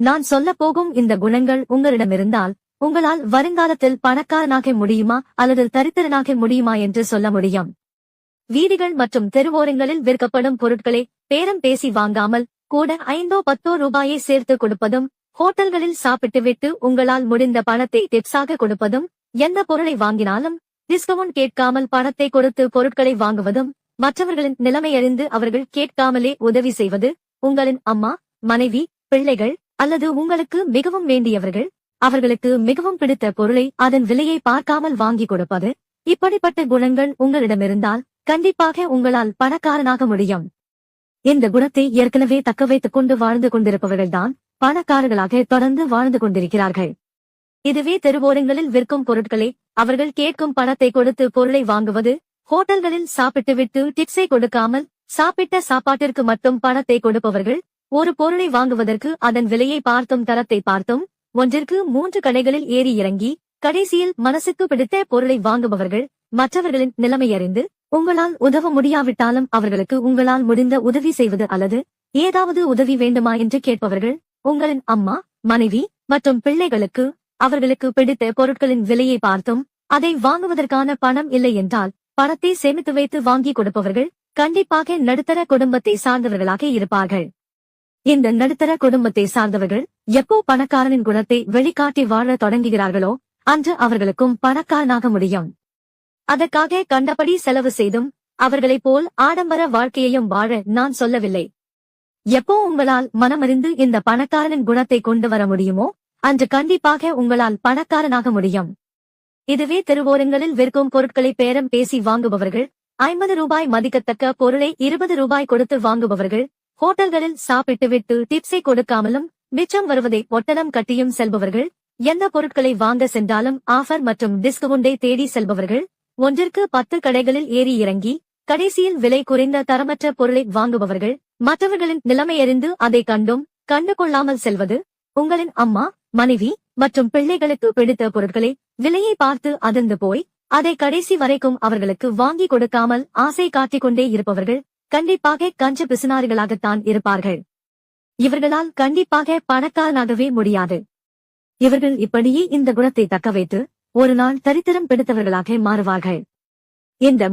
நான் சொல்ல போகும் இந்த குணங்கள் உங்களிடமிருந்தால் உங்களால் வருங்காலத்தில் பணக்காரனாக முடியுமா அல்லது தரித்திரனாக முடியுமா என்று சொல்ல முடியும். வீதிகள் மற்றும் தெருவோரங்களில் விற்கப்படும் பொருட்களை பேரம் பேசி வாங்காமல் கூட ஐந்தோ பத்தோ ரூபாயை சேர்த்து கொடுப்பதும் ஹோட்டல்களில் சாப்பிட்டுவிட்டு உங்களால் முடிந்த பணத்தை டிப்ஸாக கொடுப்பதும் எந்த பொருளை வாங்கினாலும் டிஸ்கவுண்ட் கேட்காமல் பணத்தை கொடுத்து பொருட்களை வாங்குவதும் மற்றவர்களின் நிலைமையறிந்து அவர்கள் கேட்காமலே உதவி செய்வது உங்களின் அம்மா மனைவி பிள்ளைகள் அல்லது உங்களுக்கு மிகவும் வேண்டியவர்கள் அவர்களுக்கு மிகவும் பிடித்த பொருளை அதன் விலையை பார்க்காமல் வாங்கி கொடுப்பது இப்படிப்பட்ட குணங்கள் உங்களிடமிருந்தால் கண்டிப்பாக உங்களால் பணக்காரனாக முடியும். இந்த குணத்தை ஏற்கனவே தக்க வைத்துக் கொண்டு வாழ்ந்து கொண்டிருப்பவர்கள்தான் பணக்காரர்களாக தொடர்ந்து வாழ்ந்து கொண்டிருக்கிறார்கள். இதுவே தெருவோரங்களில் விற்கும் பொருட்களை அவர்கள் கேட்கும் பணத்தை கொடுத்து பொருளை வாங்குவது ஹோட்டல்களில் சாப்பிட்டுவிட்டு டிப்ஸை கொடுக்காமல் சாப்பிட்ட சாப்பாட்டிற்கு மட்டும் பணத்தை கொடுப்பவர்கள் ஒரு பொருளை வாங்குவதற்கு அதன் விலையை பார்த்தும் தரத்தை பார்த்தும். ஒன்றிற்கு மூன்று கடைகளில் ஏறி இறங்கி கடைசியில் மனசுக்கு பிடித்த பொருளை வாங்குபவர்கள் மற்றவர்களின் நிலைமை அறிந்து உங்களால் உதவ முடியாவிட்டாலும் அவர்களுக்கு உங்களால் முடிந்த உதவி செய்வது அல்லது ஏதாவது உதவி வேண்டுமா என்று கேட்பவர்கள் உங்களின் அம்மா மனைவி மற்றும் பிள்ளைகளுக்கு அவர்களுக்கு பிடித்த பொருட்களின் விலையை பார்த்தும். அதை வாங்குவதற்கான பணம் இல்லை என்றால் பணத்தை சேமித்து வைத்து வாங்கி கொடுப்பவர்கள் கண்டிப்பாக நடுத்தர குடும்பத்தை சார்ந்தவர்களாக இருப்பார்கள். இந்த நடுத்தர குடும்பத்தை சார்ந்தவர்கள் எப்போ பணக்காரனின் குணத்தை வெளிக்காட்டி வாழ தொடங்குகிறார்களோ அன்று அவர்களுக்கும் பணக்காரனாக முடியும். அதற்காக கண்டபடி செலவு செய்தும் அவர்களைப் போல் ஆடம்பர வாழ்க்கையையும் வாழ நான் சொல்லவில்லை. எப்போ உங்களால் மனமறிந்து இந்த பணக்காரனின் குணத்தை கொண்டு வர முடியுமோ அன்று கண்டிப்பாக உங்களால் பணக்காரனாக முடியும். இதுவே திருவோரங்களில் விற்கும் பொருட்களை பேரம் பேசி வாங்குபவர்கள் ஐம்பது ரூபாய் மதிக்கத்தக்க பொருளை இருபது ரூபாய் கொடுத்து வாங்குபவர்கள் ஹோட்டல்களில் சாப்பிட்டுவிட்டு டிப்ஸை கொடுக்காமலும் மிச்சம் வருவதை ஒட்டனம் கட்டியும் செல்பவர்கள் எந்த பொருட்களை வாங்க சென்றாலும் ஆஃபர் மற்றும் டிஸ்கவுண்டை தேடி செல்பவர்கள் ஒன்றிற்கு பத்து கடைகளில் ஏறி இறங்கி கடைசியில் விலை குறைந்த தரமற்ற பொருளை வாங்குபவர்கள் மற்றவர்களின் நிலைமை அறிந்து அதை கண்டும் கண்டு கொள்ளாமல் செல்வது உங்களின் அம்மா மனைவி மற்றும் பிள்ளைகளுக்கு பிடித்த பொருட்களை விலையை பார்த்து அதிர்ந்து போய் அதை கடைசி வரைக்கும் அவர்களுக்கு வாங்கி கொடுக்காமல் ஆசை காட்டிக்கொண்டே இருப்பவர்கள் கண்டிப்பாக கஞ்ச பிசுனாரிகளாகத்தான் இருப்பார்கள். இவர்களால் கண்டிப்பாக பணக்காரனாகவே முடியாது. இவர்கள் இப்படியே இந்த குணத்தை தக்க வைத்து ஒரு நாள் தரித்திரம் பிடித்தவர்களாக மாறுவார்கள். இந்த